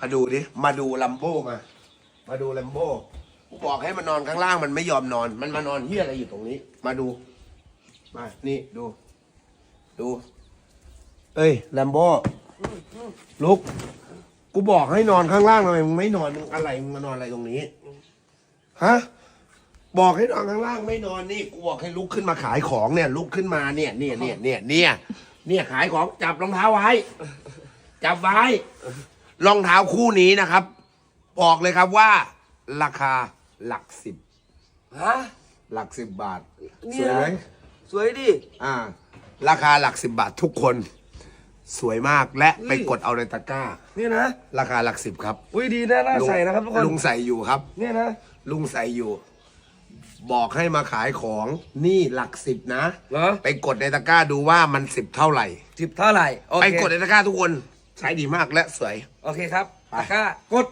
มาดูดิ มาดูลัมโบมา มาดูลัมโบกูบอกให้มันนอนข้างล่างมันไม่ยอมนอน มันมานอนเฮียอะไรอยู่ตรงนี้ มาดู มา นี่ดู ดู เอ้ยลัมโบลุก กูบอกให้นอนข้างล่างทำไมมึงไม่นอนมึงอะไรมึงมานอนอะไรตรงนี้ ฮะ บอกให้นอนข้างล่างไม่นอนนี่ กูบอกให้ลุกขึ้นมาขายของเนี่ย ลุกขึ้นมาเนี่ย เนี่ยเนี่ยเนี่ยเนี่ยเนี่ยขายของจับรองเท้าไว้ จับไว้ รองเท้าคู่นี้นะครับ บอกเลยครับว่า ราคาหลักสิบ ฮะ หลักสิบบาท เนี่สยวยไหมสวยดิ อ่า ราคาหลักสิบบาททุกคน สวยมากและไปกดเอาในตะกร้า เนี่ยนะ ราคาหลักสิบครับอุ้ยดีนะน่าใส่นะครับทุกคน ลุงใส่อยู่ครับ เนี่ยนะ ลุงใส่อยู่ บอกให้มาขายของนี่หลักสิบนะ เหรอ ไปกดในตะกร้าดูว่ามันสิบเท่าไหร่ สิบเท่าไหร่ โอไปเคกดในตะกร้าทุกคน ใช้ดีมากและสวย โอเคครับไปตะกร้ากด